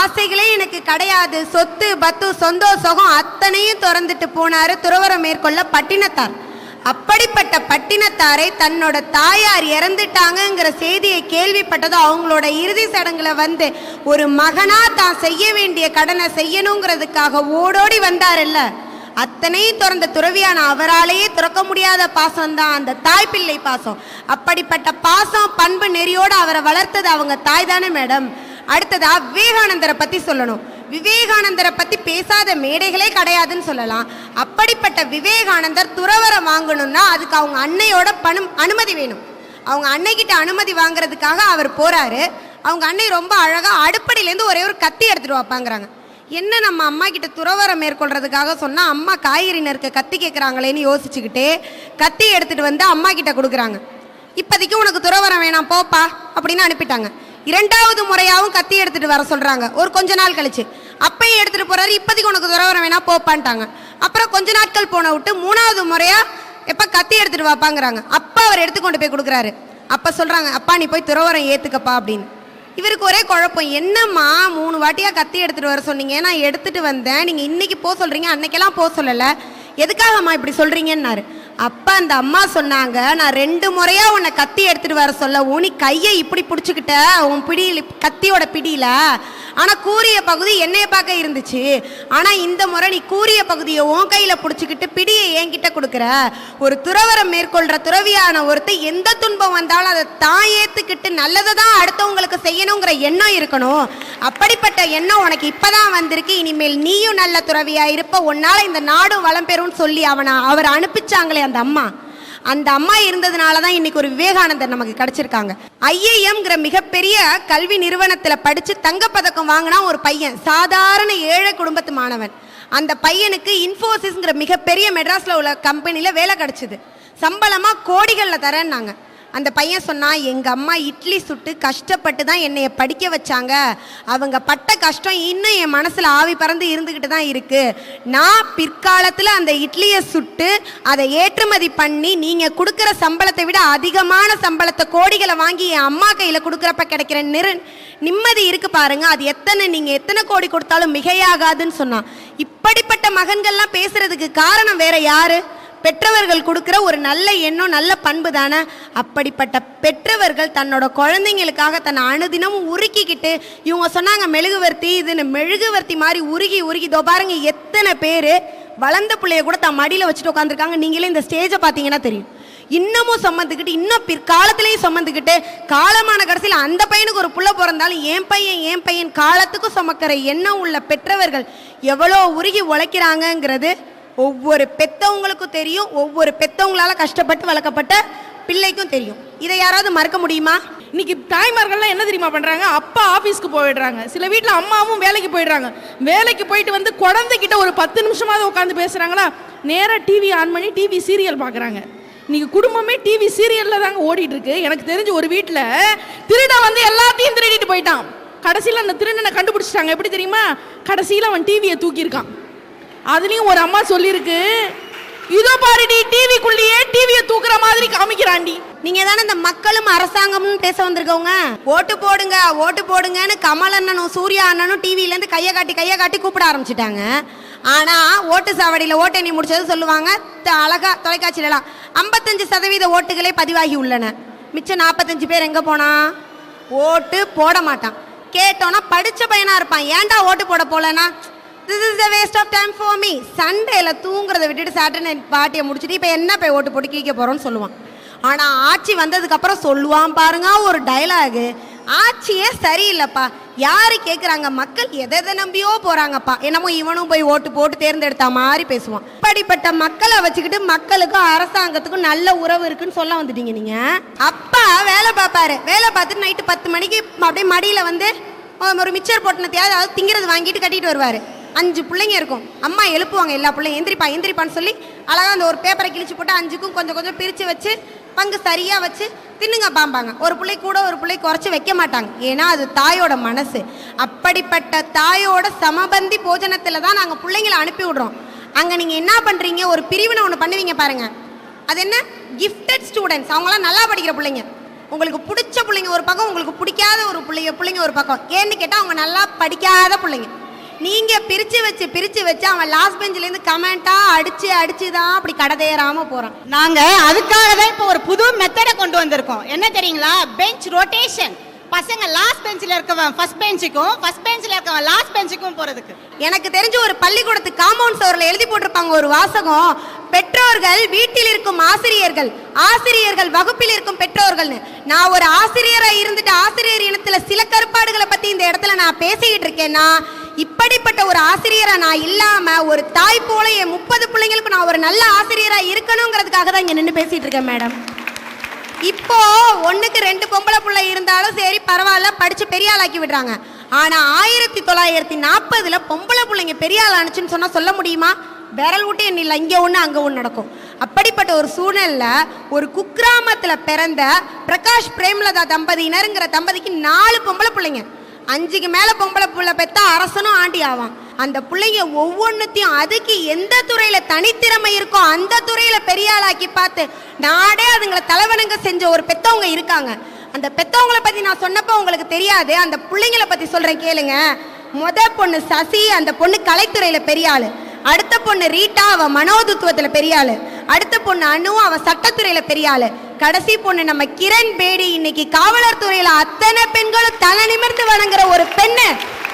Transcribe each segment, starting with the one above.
ஆசைகளே எனக்கு கிடையாது. சொத்து பத்து சொந்த சுகம் அத்தனையும் திறந்துட்டு போனார் துறவரம் மேற்கொள்ள பட்டினத்தார். அப்படிப்பட்ட பட்டினத்தாரை தன்னோட தாயார் இறந்துட்டாங்கங்கிற செய்தியை கேள்விப்பட்டதும் அவங்களோட இறுதி சடங்குல வந்து ஒரு மகனா தான் செய்ய வேண்டிய கடனை செய்யணுங்கிறதுக்காக ஓடோடி வந்தாருல்ல. அத்தனையும் திறந்த துறவியான அவராலேயே துறக்க முடியாத பாசம் தான் அந்த தாய் பிள்ளை பாசம். அப்படிப்பட்ட பாசம் பண்பு நெறியோடு அவரை வளர்த்தது அவங்க தாய் தானே மேடம். அடுத்ததா விவேகானந்தரை பத்தி சொல்லணும். விவேகானந்தரை பத்தி பேசாத மேடைகளே கிடையாதுன்னு சொல்லலாம். அப்படிப்பட்ட விவேகானந்தர் துறவரம் வாங்கணும்னா அதுக்கு அவங்க அன்னையோட பணம் அனுமதி வேணும். அவங்க அன்னைக்கிட்ட அனுமதி வாங்குறதுக்காக அவர் போறாரு. அவங்க அன்னை ரொம்ப அழகா அடுப்படியிலேருந்து ஒரே ஒரு கத்தி எடுத்துட்டு வைப்பாங்கிறாங்க. என்ன நம்ம அம்மா கிட்ட துறவரம் மேற்கொள்றதுக்காக சொன்னா அம்மா காய்கறி நறுக்க கத்தி கேட்குறாங்களேன்னு யோசிச்சுக்கிட்டே கத்தி எடுத்துட்டு வந்து அம்மா கிட்ட கொடுக்குறாங்க. இப்போதைக்கு உனக்கு துறவரம் வேணாம் போப்பா அப்படின்னு அனுப்பிட்டாங்க. இரண்டாவது முறையாகவும் கத்தி எடுத்துகிட்டு வர சொல்கிறாங்க ஒரு கொஞ்ச நாள் கழிச்சு. அப்பையும் எடுத்துகிட்டு போகிறாரு இப்போதைக்கு உனக்கு துறவரம் வேணா போப்பான்ட்டாங்க. அப்புறம் கொஞ்ச நாட்கள் போன விட்டு மூணாவது முறையாக எப்போ கத்தி எடுத்துகிட்டு வாப்பாங்கிறாங்க. அப்பா அவர் எடுத்து கொண்டு போய் கொடுக்குறாரு. அப்போ சொல்கிறாங்க அப்பா நீ போய் துறவரம் ஏற்றுக்கப்பா அப்படின்னு. இவருக்கு ஒரே குழப்பம். என்னம்மா மூணு வாட்டியாக கத்தி எடுத்துகிட்டு வர சொன்னீங்க? நான் எடுத்துகிட்டு வந்தேன். நீங்கள் இன்றைக்கி போக சொல்கிறீங்க அன்னைக்கெல்லாம் போக சொல்லலை. எதுக்காகம்மா இப்படி சொல்கிறீங்கன்னாரு அப்பா அந்த அம்மா சொன்னாங்க நான் ரெண்டு முறையா உன்னை கத்தி எடுத்துட்டு வர சொல்ல. நீ கையை இப்படி பிடிச்சிக்கிட்ட. உன் பிடியில் கத்தியோட பிடியில ஆனால் கூரிய பகுதி என்னைய பார்க்க இருந்துச்சு. ஆனால் இந்த முறை நீ கூரிய பகுதியை உன் கையில் பிடிச்சிக்கிட்டு பிடியை என்கிட்ட கொடுக்குற. ஒரு துறவரம் மேற்கொள்கிற துறவியான ஒருத்தர் எந்த துன்பம் வந்தாலும் அதை தான் ஏற்றுக்கிட்டு நல்லதை தான் அடுத்தவங்களுக்கு செய்யணுங்கிற எண்ணம் இருக்கணும். அப்படிப்பட்ட எண்ணம் உனக்கு இப்போ தான் வந்திருக்கு. இனிமேல் நீயும் நல்ல துறவியாக இருப்ப. உன்னால இந்த நாடும் வளம் பெறும்னு சொல்லி அவனை அவர் அனுப்பிச்சாங்களே அந்த அம்மா. அந்த அம்மா இருந்ததுனால தான் இன்னைக்கு ஒரு விவேகானந்தர் நமக்கு கிடைச்சிருக்காங்க. ஐஏஎம்ங்கிற மிகப்பெரிய கல்வி நிறுவனத்தில் படித்து தங்கப்பதக்கம் வாங்கினா ஒரு பையன் சாதாரண ஏழை குடும்பத்து மாணவன். அந்த பையனுக்கு இன்ஃபோசிஸ்ங்கிற மிகப்பெரிய மெட்ராஸில் உள்ள கம்பெனியில் வேலை கிடச்சிது. சம்பளமாக கோடிகளில் தரேன்னாங்க. அந்த பையன் சொன்னான் எங்க அம்மா இட்லி சுட்டு கஷ்டப்பட்டு தான் என்னைய படிக்க வச்சாங்க. அவங்க பட்ட கஷ்டம் இன்னும் என் மனசுல ஆவி பறந்து இருந்துகிட்டு தான் இருக்கு. நான் பிற்காலத்துல அந்த இட்லியை சுட்டு அதை ஏற்றுமதி பண்ணி நீங்க கொடுக்குற சம்பளத்தை விட அதிகமான சம்பளத்தை கோடிகளை வாங்கி என் அம்மா கையில கொடுக்குறப்ப கிடைக்கிற நிறு நிம்மதி இருக்கு பாருங்க. அது எத்தனை நீங்க எத்தனை கோடி கொடுத்தாலும் மிகையாகாதுன்னு சொன்னான். இப்படிப்பட்ட மகன்கள்லாம் பேசுறதுக்கு காரணம் வேற யாரு? பெற்றவர்கள் கொடுக்குற ஒரு நல்ல எண்ணம் நல்ல பண்பு தானே? அப்படிப்பட்ட பெற்றவர்கள் தன்னோட குழந்தைங்களுக்காக தன்னை அனுதினமும் உருக்கிக்கிட்டு இவங்க சொன்னாங்க மெழுகுவர்த்தி இதுன்னு மெழுகுவர்த்தி மாதிரி உருகி உருகி இதோ பாருங்க எத்தனை பேர் வளர்ந்த பிள்ளைய கூட தன் மடியில் வச்சுட்டு உட்காந்துருக்காங்க நீங்களே இந்த ஸ்டேஜை பார்த்தீங்கன்னா தெரியும். இன்னமும் சம்மந்துக்கிட்டு இன்னும் பிற்காலத்திலையும் சம்மந்துக்கிட்டு காலமான கடைசியில் அந்த பையனுக்கு ஒரு புள்ள பிறந்தாலும் என் பையன் என் பையன் காலத்துக்கும் சுமக்கிற எண்ணம் உள்ள பெற்றவர்கள் எவ்வளோ உருகி உழைக்கிறாங்கங்கிறது ஒவ்வொரு பெத்தவங்களுக்கும் தெரியும் ஒவ்வொரு பெத்தவங்களால கஷ்டப்பட்டு வளர்க்கப்பட்ட பிள்ளைக்கும் தெரியும். இதை யாராவது மறக்க முடியுமா? இன்னைக்கு தாய்மார்கள்லாம் என்ன தெரியுமா பண்றாங்க? அப்பா ஆபீஸ்க்கு போயிடுறாங்க. சில வீட்டில் அம்மாவும் வேலைக்கு போயிடுறாங்க. வேலைக்கு போயிட்டு வந்து குழந்தைகிட்ட ஒரு பத்து நிமிஷமாவது உட்காந்து பேசுறாங்களா? நேராக டிவி ஆன் பண்ணி டிவி சீரியல் பார்க்குறாங்க இன்னைக்கு குடும்பமே டிவி சீரியல்ல தாங்க ஓடிட்டு இருக்கு எனக்கு தெரிஞ்ச ஒரு வீட்டில் திருடன் வந்து எல்லாத்தையும் திருடிட்டு போயிட்டான். கடைசியில் அந்த திருடனை கண்டுபிடிச்சிட்டாங்க. எப்படி தெரியுமா? கடைசியில் அவன் டிவியை தூக்கியிருக்கான். அதுலயும் ஒரு அம்மா சொல்லியிருக்கு இதோ பாருடி டிவிக்குள்ளேயே டிவியை தூக்குற மாதிரி காமிக்கிறான்டி நீங்க தானே இந்த மக்களும் அரசாங்கமும் பேச வந்திருக்கவங்க? ஓட்டு போடுங்க ஓட்டு போடுங்கன்னு கமல் அண்ணனும் சூர்யா அண்ணனும் டிவில இருந்து கையை காட்டி கையை காட்டி கூப்பிட ஆரம்பிச்சிட்டாங்க. ஆனா ஓட்டு சாவடியில ஓட்டு முடிச்சது சொல்லுவாங்க. அழகா தொலைக்காட்சியிலலாம் ஐம்பத்தஞ்சு சதவீத ஓட்டுகளே பதிவாகி உள்ளன. மிச்சம் நாற்பத்தஞ்சு பேர் எங்க போனா? ஓட்டு போட மாட்டான். கேட்டோன்னா படிச்ச பையனா இருப்பான். ஏன்டா ஓட்டு போட போலன்னா? This is the waste of time for me சண்டேல தூங்குறத விட்டுட்டு சாட்டர்டே பார்ட்டியை முடிச்சுட்டு இப்போ என்ன போய் ஓட்டு போட்டு கிழிக்க போகிறோன்னு சொல்லுவான். ஆனால் ஆட்சி வந்ததுக்கப்புறம் சொல்லுவான் பாருங்க ஒரு டைலாகு ஆட்சியே சரியில்லைப்பா. யார் கேட்குறாங்க மக்கள் எதை எதை நம்பியோ போகிறாங்கப்பா என்னமோ இவனும் போய் ஓட்டு போட்டு தேர்ந்தெடுத்த மாதிரி பேசுவான். இப்படிப்பட்ட மக்களை வச்சுக்கிட்டு மக்களுக்கும் அரசாங்கத்துக்கும் நல்ல உறவு இருக்குன்னு சொல்ல வந்துட்டீங்க நீங்கள் அப்பா வேலை பார்ப்பாரு. வேலை பார்த்துட்டு நைட்டு பத்து மணிக்கு அப்படியே மடியில் வந்து ஒரு மிச்சர் போட்டினத்தையாவது அதாவது திங்கிறது வாங்கிட்டு கட்டிட்டு வருவாரு. அஞ்சு பிள்ளைங்க இருக்கும். அம்மா எழுப்புவாங்க எல்லா பிள்ளைங்க எந்திரிப்பா எந்திரிப்பான்னு சொல்லி அழகாக அந்த ஒரு பேப்பரை கிழிச்சு போட்டு அஞ்சுக்கும் கொஞ்சம் கொஞ்சம் பிரித்து வச்சு பங்கு சரியாக வச்சு தின்னுங்க பாம்பாங்க. ஒரு பிள்ளை கூட ஒரு பிள்ளை குறைச்சி வைக்க மாட்டாங்க. ஏன்னா அது தாயோட மனசு. அப்படிப்பட்ட தாயோட சமபந்தி போஜனத்தில் தான் நாங்கள் பிள்ளைங்களை அனுப்பி விடுறோம். அங்கே நீங்கள் என்ன பண்ணுறீங்க ஒரு பிரிவினை ஒன்று பண்ணுவீங்க பாருங்கள் அது என்ன? கிஃப்டட் ஸ்டூடெண்ட்ஸ் அவங்களாம் நல்லா படிக்கிற பிள்ளைங்க. உங்களுக்கு பிடிச்ச பிள்ளைங்க ஒரு பக்கம் உங்களுக்கு பிடிக்காத ஒரு பிள்ளைங்க பிள்ளைங்க ஒரு பக்கம். ஏன்னு கேட்டால் அவங்க நல்லா படிக்காத பிள்ளைங்க. நீங்க பிரிச்சு வச்சு பிரிச்சு வச்சு அவன் லாஸ்ட் பெஞ்சில இருந்து கமெண்டா அடிச்சு அடிச்சு தான் அப்படி கடதேறாம போறான். நாங்க அதுக்காக தான் இப்போ ஒரு புது மெத்தடை கொண்டு வந்திருக்கோம். என்ன தெரியுங்களா? பெஞ்ச் ரொட்டேஷன் பசங்க லாஸ்ட் பெஞ்சில் இருக்கவன் ஃபர்ஸ்ட் பெஞ்சுக்கும் ஃபர்ஸ்ட் பெஞ்சில் இருக்கவன் லாஸ்ட் பெஞ்சுக்கும் போறதுக்கு. எனக்கு தெரிஞ்ச ஒரு பள்ளிக்கூடத்து காம்பவுண்ட் சோர்ல எழுதி போட்டிருப்பாங்க ஒரு வாசகம். பெற்றோர்கள் வீட்டில் இருக்கும் ஆசிரியர்கள் ஆசிரியர்கள் வகுப்பில் இருக்கும் பெற்றோர்கள்னு. நான் ஒரு ஆசிரியரா இருந்துட்டு ஆசிரியர் இனத்துல சில கருப்பாடுகளை பத்தி இந்த இடத்துல நான் பேசிக்கிட்டு இருக்கேன்னா இப்படிப்பட்ட ஒரு ஆசிரியரை நான் இல்லாம ஒரு தாய் போல என் முப்பது பிள்ளைங்களுக்கு நான் ஒரு நல்ல ஆசிரியரா இருக்கணுங்கிறதுக்காக தான் இங்க நின்று பேசிட்டு இருக்கேன் மேடம். இப்போ ஒண்ணுக்கு ரெண்டு பொம்பளை பிள்ளை இருந்தாலும் சரி பரவாயில்ல படிச்சு பெரிய ஆளாக்கி விடுறாங்க. ஆனா ஆயிரத்தி தொள்ளாயிரத்தி நாற்பதுல பொம்பளை பிள்ளைங்க பெரிய ஆள் ஆனுச்சுன்னு சொன்னா சொல்ல முடியுமா? விரல் விட்டு என்ன இல்லை இங்கே ஒன்று அங்கே ஒன்று நடக்கும். அப்படிப்பட்ட ஒரு சூழ்நிலையில் ஒரு குக்கிராமத்தில் பிறந்த பிரகாஷ் பிரேமலதா தம்பதியினருங்கிற தம்பதிக்கு நாலு பொம்பளை பிள்ளைங்க. அஞ்சுக்கு மேலே பொம்பளை புள்ள பெத்தா அரசனும் ஆண்டி ஆவான். அந்த பிள்ளைங்க ஒவ்வொன்றுத்தையும் அதுக்கு எந்த துறையில் தனித்திறமை இருக்கோ அந்த துறையில் பெரிய ஆளாக்கி பார்த்து நாடே அதுங்களை தலைவனுங்க செஞ்ச ஒரு பெத்தவங்க இருக்காங்க. அந்த பெத்தவங்களை பற்றி நான் சொன்னப்போ உங்களுக்கு தெரியாது. அந்த பிள்ளைங்கள பற்றி சொல்கிறேன் கேளுங்க. முத பொண்ணு சசி அந்த பொண்ணு கலைத்துறையில் பெரிய ஆள். அடுத்த பொண்ணு ரீட்டா அவள் மனோதத்துவத்தில் பெரிய அடுத்த பொண்ணு அணுவும் அவன் சட்டத்துறையில் பெரிய ஆள். கடைசி பொண்ணு நம்ம கிரண் பேடி இன்னைக்கு காவலர் துறையில அத்தனை பெண்களும் தலை நிமிர்ந்து வணங்குற ஒரு பெண்ணு.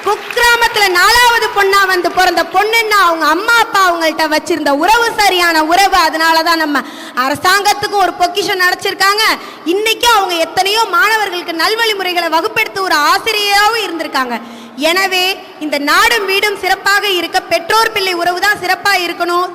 குக்கிராமத்துல நாலாவது பொண்ணா வந்து பிறந்த பொண்ணுன்னா அவங்க அம்மா அப்பா அவங்கள்ட்ட வச்சிருந்த உறவு சரியான உறவு. அதனாலதான் நம்ம அரசாங்கத்துக்கும் ஒரு பொக்கிஷம் நடச்சிருக்காங்க. இன்னைக்கும் அவங்க எத்தனையோ மாணவர்களுக்கு நல்வழிமுறைகளை வகுப்பெடுத்து ஒரு ஆசிரியராகவும் இருந்திருக்காங்க. எனவே இந்த நாடும் வீடும் சிறப்பாக இருக்க பெற்றோர் பிள்ளை உறவு தான் சிறப்பாக இருக்கணும்.